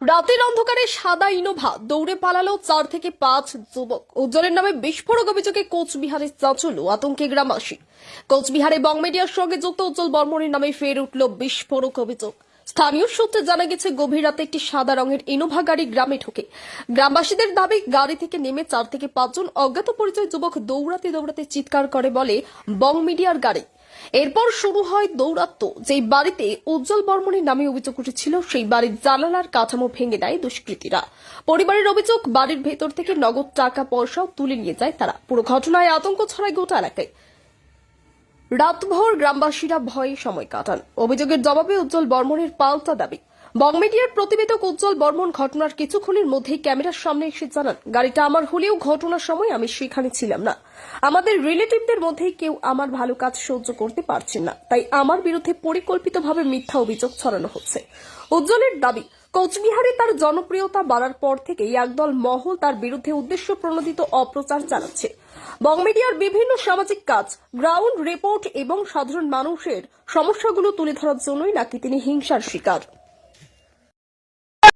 রাতের অন্ধকারে সাদা ইনোভা দৌড়ে পালালো চার থেকে পাঁচ যুবক। উজ্জ্বলের নামে বিস্ফোরক অভিযোগে কোচবিহারের চাঁচল আতঙ্কে গ্রামবাসী। কোচবিহারে বং মিডিয়ার সঙ্গে যুক্ত উজ্জ্বল বর্মনের নামে ফের উঠল বিস্ফোরক অভিযোগ। স্থানীয় সূত্রে জানা গেছে, গভীর রাতে একটি সাদা রঙের ইনোভা গাড়ি গ্রামে ঢোকে। গ্রামবাসীদের দাবি, গাড়ি থেকে নেমে চার থেকে পাঁচজন অজ্ঞাত পরিচয় যুবক দৌড়াতে দৌড়াতে চিৎকার করে বলে বং মিডিয়ার গাড়ি। এরপর শুরু হয় দৌরাত্ম যেই বাড়িতে উজ্জ্বল বর্মনের নামে অভিযোগ উঠেছিল, সেই বাড়ির জানালার কাঠামো ভেঙে দেয় দুষ্কৃতীরা। পরিবারের অভিযোগ, বাড়ির ভেতর থেকে নগদ টাকা পয়সাও তুলে নিয়ে যায় তারা। পুরো ঘটনায় আতঙ্ক ছড়ায় গোটা এলাকায়। রাতভর গ্রামবাসীরা ভয়ে সময় কাটান। অভিযোগের জবাবে উজ্জ্বল বর্মনের পাল্টা দাবি। বংমিডিয়ার প্রতিবেদক উজ্জ্বল বর্মন ঘটনার কিছুক্ষণের মধ্যেই ক্যামেরার সামনে এসে জানান, গাড়িটা আমার হলেও ঘটনার সময় আমি সেখানে ছিলাম না। আমাদের রিলেটিভদের মধ্যেই কেউ আমার ভালো কাজ সহ্য করতে পারছেন না। তাই আমার বিরুদ্ধে পরিকল্পিতভাবে মিথ্যা অভিযোগ ছড়ানো হচ্ছে। উজ্জ্বলের দাবি, কোচবিহারে তার জনপ্রিয়তা বাড়ার পর থেকেই একদল মহল তার বিরুদ্ধে উদ্দেশ্য প্রণোদিত অপ্রচার চালাচ্ছে। বং মিডিয়ার বিভিন্ন সামাজিক কাজ, গ্রাউন্ড রিপোর্ট এবং সাধারণ মানুষের সমস্যাগুলো তুলে ধরার জন্যই নাকি তিনি হিংসার শিকার।